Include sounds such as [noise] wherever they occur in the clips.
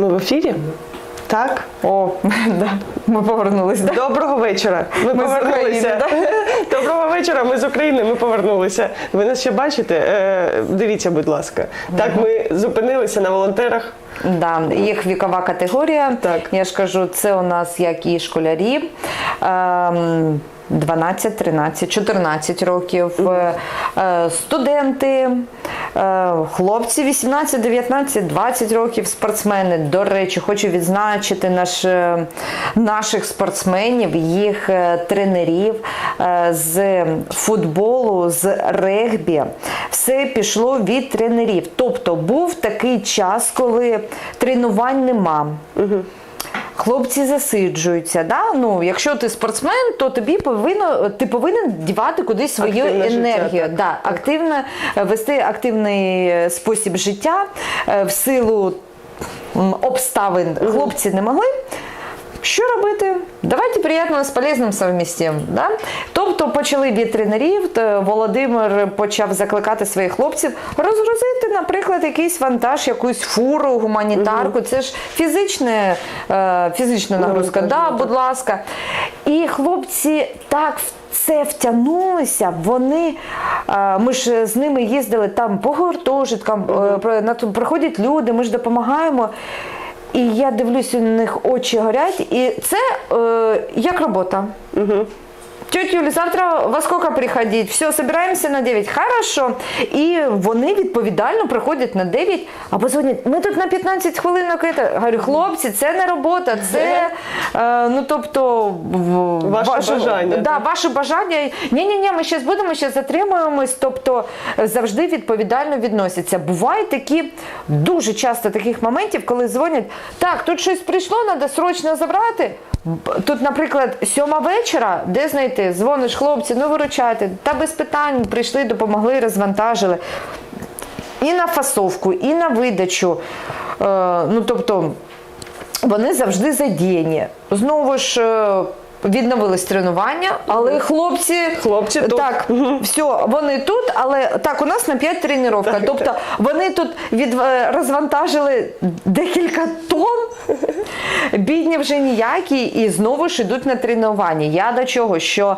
Ми в ефірі? Так. О, [laughs] да, ми повернулись. Да? Доброго вечора. Ми, Ми повернулися. України, [laughs] Доброго вечора. Ми з України. Ми повернулися. Ви нас ще бачите? Е, дивіться, будь ласка. Так, ми зупинилися на волонтерах. Да, їх вікова категорія. Так. Я ж кажу, це у нас як і школярі. ем, 12, 13, 14 років, е, е, студенти, е, хлопці 18, 19, 20 років, спортсмени. До речі, хочу відзначити наш, е, наших спортсменів, їх е, тренерів е, з футболу, з регбі. Все пішло від тренерів. Тобто був такий час, коли тренувань нема. Хлопці засиджуються. Да? Ну, якщо ти спортсмен, то тобі повинно, ти повинен дівати кудись свою Активне життя, енергію. так. да, активно, е, вести активний е, спосіб життя е, в силу обставин хлопці не могли. Що робити? Давайте приємно з полезним совмістим. Да? Тобто почали від тренерів, то Володимир почав закликати своїх хлопців розгрузити, наприклад, якийсь вантаж, якусь фуру, гуманітарку. Це ж фізичне, е, фізична нагрузка. Да, будь ласка. І хлопці так в це втягнулися. Вони е, ми ж з ними їздили там по гуртожиткам, е, про- приходять люди, ми ж допомагаємо. І я дивлюся, у них очі горять, і це е, як робота. Угу. Тетя Юлі, завтра во сколько приходить? Все, собираємося на 9. Хорошо. І вони відповідально приходять на 9, або дзвонять, ми тут на 15 хвилинок. Это. Говорю, хлопці, це не робота, це е, ну тобто в- Ваше бажання, Да, так. ваше бажання. Ні, ні, ні, ми зараз будемо, ще затримуємось. Тобто е, завжди відповідально відносяться. Бувають такі дуже часто таких моментів, коли дзвонять, так, тут щось прийшло, треба срочно забрати. Тут, наприклад, сьома вечора, де знайти? Дзвониш, хлопці, ну виручайте. Та без питань прийшли, допомогли, розвантажили. І на фасовку, і на видачу. Е, ну, тобто, вони завжди задіяні. Знову ж. е, Відновились тренування, але хлопці, Хлопці тут. так, все, вони тут, але так, у нас на 5 тренування. Тобто так. вони тут від, е, розвантажили декілька тонн, бідні вже ніякі, і знову ж йдуть на тренування. Я до чого? Що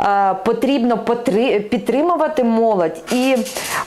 е, потрібно потри- підтримувати молодь. І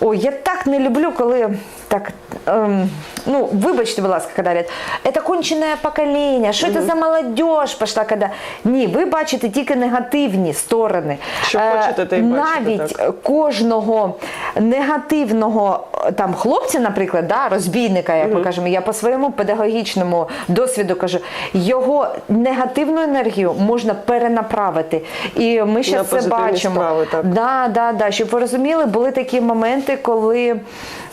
о, я так не люблю, коли так. Ем, ну, вибачте, будь ласка, коли говорять, це кончене покоління, що це за молодь пішла, коли... Ні, ви бачите тільки негативні сторони. Що Е, хочете, те й бачите, Навіть так. кожного негативного там хлопця, наприклад, да, розбійника, як ми кажемо, я по своєму педагогічному досвіду кажу, його негативну енергію можна перенаправити. І ми ще це бачимо. справи, так. Да, да, да. Щоб ви розуміли, були такі моменти, коли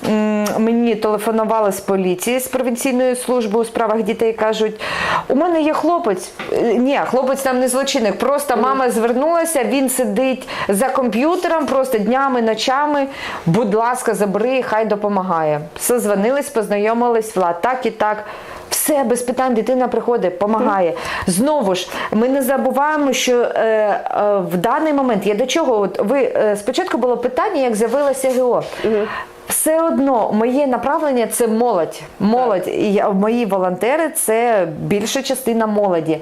м, мені телефонували з поліції з провінційної служби у справах дітей. кажуть, у мене є хлопець. Е, Ні, хлопець там не злочинник. Просто мама звернулася, він сидить за комп'ютером, просто днями, ночами. Будь ласка, забери, хай допомагає. Созвонились, познайомились, Влад, так і так. Все без питань, дитина приходить, допомагає. Знову ж, ми не забуваємо, що е, е, в даний момент я до чого? От ви е, спочатку було питання, як з'явилося ГО. Все одно моє направлення це молодь. Молодь. І мої волонтери це більша частина молоді.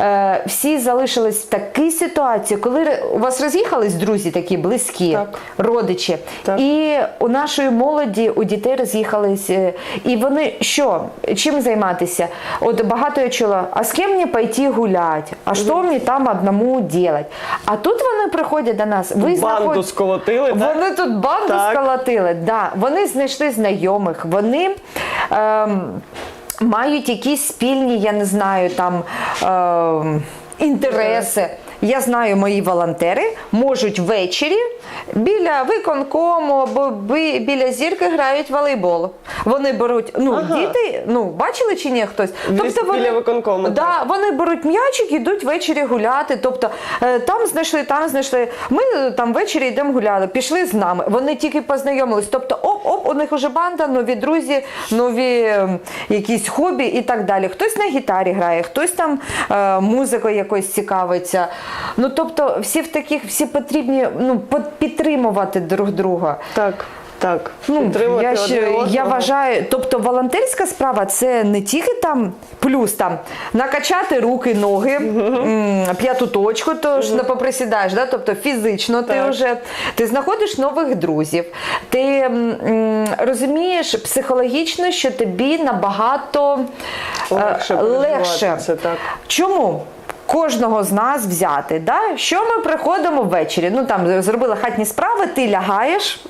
Е, всі залишились в такій ситуації, коли у вас роз'їхались друзі такі близькі, Так. родичі. Так. І у нашої молоді, у дітей роз'їхались. е, І вони що? Чим займатися? От багато я чула, а з ким мені пойти гуляти? А що мені там одному делать? А тут вони приходять до нас. Ви Банду знаходите- сколотили, так? вони тут банду Так. сколотили. Да. Вони знайшли знайомих, вони. Ем, Мають якісь спільні, я не знаю, там Е, інтереси. Я знаю, мої волонтери можуть ввечері біля виконкому або біля зірки грають волейбол. Вони беруть, ну, Ага. діти, ну, бачили чи ні хтось? Біля- біля виконкому, Да, вони беруть м'ячик, йдуть ввечері гуляти. Тобто е, там знайшли, там знайшли. Ми е, там ввечері йдемо гуляти, пішли з нами. Вони тільки познайомились. Тобто, оп-оп, у них вже банда, нові друзі, нові якісь хобі і так далі. Хтось на гітарі грає, хтось там е, музикою якось цікавиться. Ну тобто, всі в таких, всі потрібні ну, підтримувати друг друга. Так. Так, Ну, я, ще, я вважаю, тобто волонтерська справа це не тільки там плюс там накачати руки, ноги, п'яту точку, то ж не поприсідаєш, да? тобто фізично ти вже ти знаходиш нових друзів, ти м, м, розумієш психологічно, що тобі набагато е, Легше легше. це, так. Чому? Кожного з нас взяти, да? що ми приходимо ввечері? Ну там зробила хатні справи, ти лягаєш.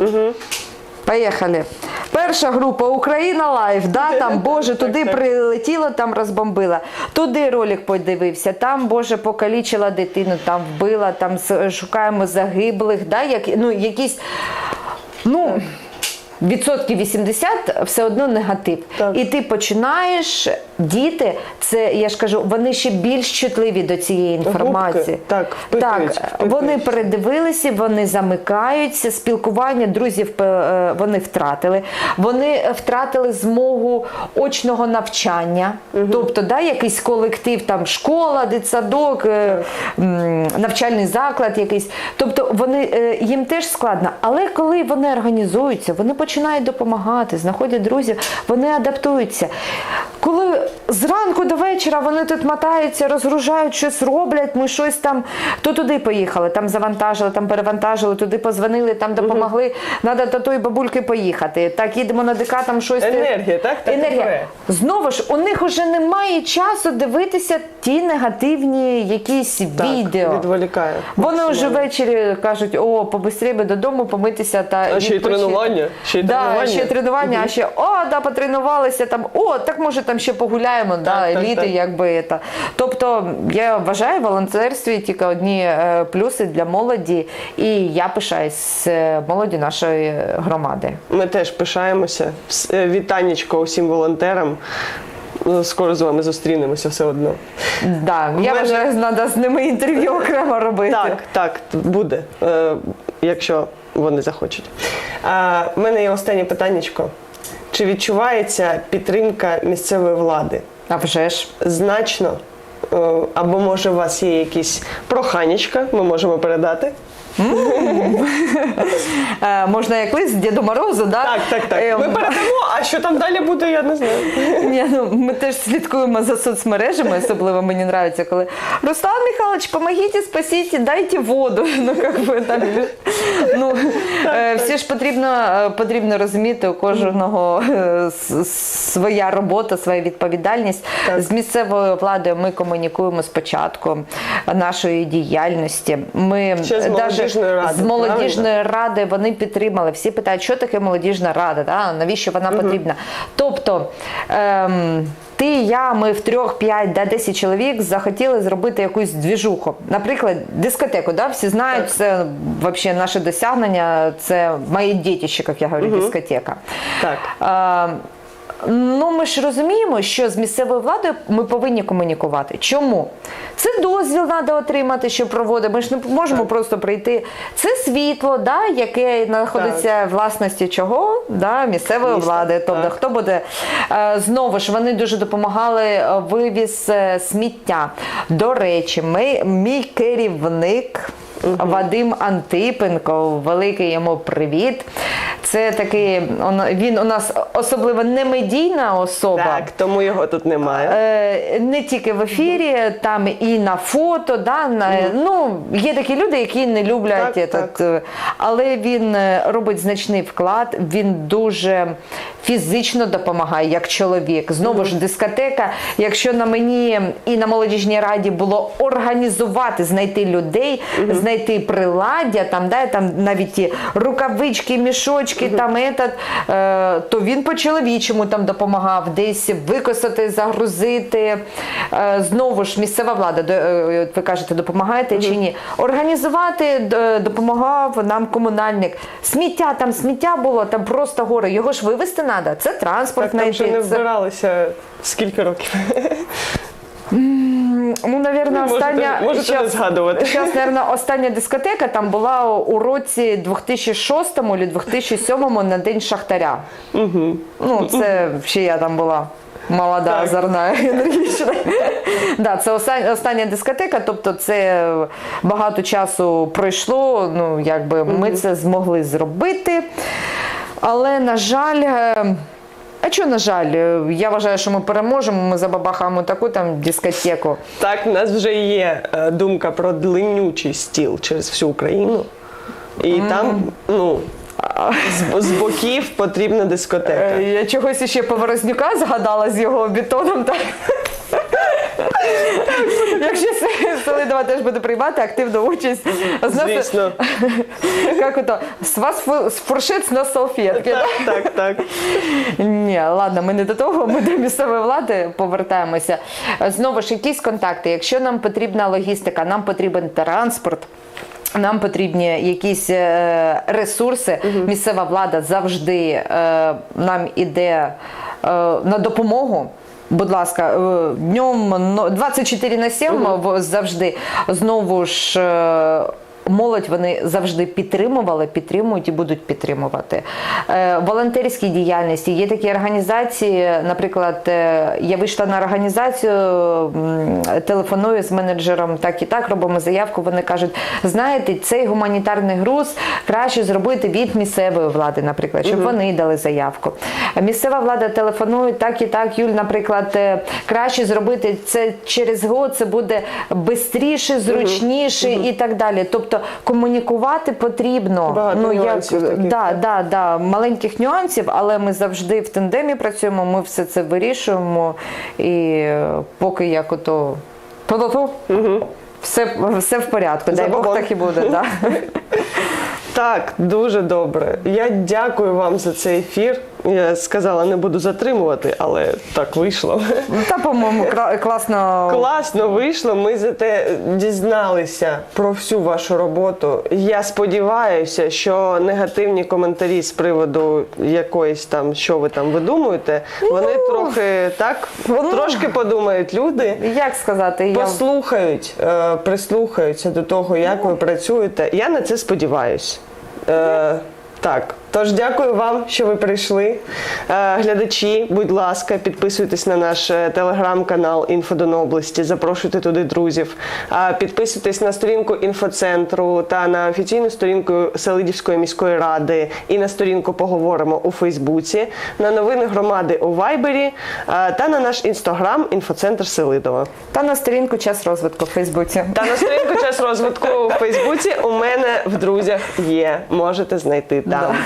Поїхали. Перша група Україна Лайф, да, там, [laughs] Боже, туди прилетіло, там розбомбила. Туди ролик подивився, там, Боже, покалічила дитину, там вбила, там шукаємо загиблих, да, як, ну, якісь. Ну, Відсотків 80 все одно негатив. Так. І ти починаєш, діти, це я ж кажу, вони ще більш чутливі до цієї інформації. так, впитують, так, впитують. вони передивилися, вони замикаються, спілкування друзів е, вони втратили. Вони втратили змогу очного навчання, тобто да, якийсь колектив, там школа, дитсадок, е, навчальний заклад якийсь. Тобто вони е, їм теж складно. Але коли вони організуються, вони починають допомагати, знаходять друзів, вони адаптуються. Коли зранку до вечора вони тут мотаються, розгружають, щось роблять, ми щось там то туди поїхали, там завантажили, там перевантажили, туди позвонили, там допомогли. Треба до тої бабульки поїхати. Так, їдемо на ДК, там щось. Енергія, так? Так Енергія. Знову ж, у них вже немає часу дивитися ті негативні якісь Так, відео. відволікає. Вони вже ввечері кажуть, о, побистрі би додому помитися та А ще й відпочити». тренування, ще й да, тренування. ще тренування, а ще о, да, потренувалися там, о, так може там ще погуляємо, да, так, еліти, так. якби це. Тобто я вважаю в волонтерстві тільки одні е, плюси для молоді, і я пишаюсь молоді нашої громади. Ми теж пишаємося. Е, Вітанечко усім волонтерам. Ну, Скоро з вами зустрінемося все одно. Да, я мене- вважаю, треба з ними інтерв'ю [laughs] окремо робити. Так, так, буде, е, якщо вони захочуть. В мене є останнє питаннячко. Чи відчувається підтримка місцевої влади? А вже ж. Значно? Е, Або може у вас є якісь проханечка, ми можемо передати. [laughs] Е, можна як лист Діду Морозу, да? Так, так, так. Е, Ми передамо, а що там далі буде, я не знаю. Ні, ну, ми теж слідкуємо за соцмережами, особливо мені подобається, коли Руслан Михайлович, помогите, спасите, дайте воду. [laughs] Ну, как би, так, ну, е, всі ж потрібно, е, потрібно розуміти, у кожного е, своя робота, своя відповідальність. Так. З місцевою владою ми комунікуємо спочатку нашої діяльності. Ми з даже молодіжної ради, з молодіжної ради вони підтримали. Всі питають, що таке молодіжна рада, да? навіщо вона потрібна. Тобто. Ем, ти, я, ми в трьох, п'ять, да, 10 чоловік захотіли зробити якусь двіжуху. Наприклад, дискотеку. Да? Всі знають, це взагалі наше досягнення, це моє дітище, як я говорю, дискотека. Так. Е, Ну, ми ж розуміємо, що з місцевою владою ми повинні комунікувати. Чому? Це дозвіл треба отримати, що проводимо. Ми ж не можемо просто прийти. Це світло, да, яке знаходиться в власності чого? Да, місцевої Міста, влади. Тобто, так. хто буде Е, знову ж вони дуже допомагали е, вивіз е, сміття. До речі, ми, мій керівник. Вадим Антипенко, великий йому привіт. Це такий він у нас особливо не медійна особа. Так, тому його тут немає. Е, Не тільки в ефірі, там і на фото. Да, на, ну, є такі люди, які не люблять, Так, этот, так. е, але він е, робить значний вклад, він дуже фізично допомагає як чоловік. Знову ж дискотека. Якщо на мені і на молодіжній раді було організувати, знайти людей, знайти приладдя, там, да, там навіть ті рукавички, мішочки, там етат, е, то він по-чоловічому там допомагав десь викосати, загрузити. Е, знову ж місцева влада, е, ви кажете, допомагаєте чи ні? Організувати допомагав нам комунальник. Сміття, там сміття було, там просто гори. Його ж вивезти треба. Це транспорт Так, там ще знайти. не це- вбиралися скільки років. Ну, навірно, Можете- остання можете не згадувати. Зараз, навірно, остання дискотека там була у році 2006 чи 2007 на день Шахтаря. Угу. Ну, це ще я там була. Молода, Так. озорна, [laughs] енергічна. да, це оста- остання дискотека, тобто це багато часу пройшло. Ну, якби ми це змогли зробити. Але, на жаль, е, а що, на жаль, Е, я вважаю, що ми переможемо, ми забабахаємо таку там дискотеку. Так, в нас вже є е, думка про длиннючий стіл через всю Україну. І там, ну, з, з боків потрібна дискотека. Я чогось ще Поворознюка згадала з його бетоном. Так. Якщо Селидова теж буде приймати активну участь, Звісно. як ото, з вас фу- з фуршет на салфетки. Так, так, так. Ні, ладно, ми не до того, ми до місцевої влади повертаємося. Знову ж, якісь контакти. Якщо нам потрібна логістика, нам потрібен транспорт. Нам потрібні якісь е, ресурси. Місцева влада завжди е, нам іде е, на допомогу. Будь ласка, е, днем но- 24 на 7 угу. завжди знову ж. Молодь вони завжди підтримували, підтримують і будуть підтримувати. Е, волонтерські діяльності є такі організації. Наприклад, е, я вийшла на організацію, телефоную з менеджером, так і так робимо заявку. Вони кажуть: знаєте, цей гуманітарний груз краще зробити від місцевої влади, наприклад, щоб вони дали заявку. Місцева влада телефонує так і так. Юль, наприклад, е, краще зробити це через год. Це буде швидше, зручніше і так далі. Тобто комунікувати потрібно. Багато ну як таких, да, да, да, маленьких нюансів, але ми завжди в тандемі працюємо. Ми все це вирішуємо. І поки як ото Ту-ту-ту, все, все в порядку. Дай Бог так і буде. Да. [laughs] Так, дуже добре. Я дякую вам за цей ефір. Я сказала, не буду затримувати, але так вийшло. Ну, Та, по-моєму, класно. Класно вийшло. Ми зате дізналися про всю вашу роботу. Я сподіваюся, що негативні коментарі з приводу якоїсь там, що ви там видумуєте, вони трохи так воно- трошки подумають люди. Як сказати, Послухають, е, прислухаються до того, як ви працюєте. Я на це сподіваюсь. Так, тож дякую вам, що ви прийшли. Е, глядачі, будь ласка, підписуйтесь на наш е, телеграм-канал Інфодон області, запрошуйте туди друзів. Підписуйтесь на сторінку інфоцентру та на офіційну сторінку Селидівської міської ради і на сторінку Поговоримо у Фейсбуці, на новини громади у Вайбері та на наш інстаграм інфоцентр Селидова. та на сторінку час розвитку в Фейсбуці. Та на сторінку час розвитку у Фейсбуці у мене в друзях є. Можете знайти там.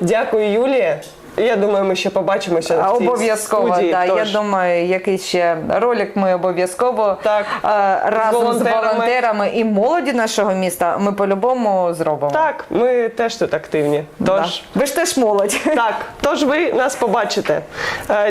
Дякую, Юлія. Я думаю, ми ще побачимося. А, в цій Обов'язково, студії, да. я тож. думаю, який ще ролик ми обов'язково Так. е, разом з волонтерами. волонтерами. і молоді нашого міста ми по-любому зробимо. Так, ми теж тут активні. Да. Тож Ви ж теж молодь. так, тож ви нас побачите. Е,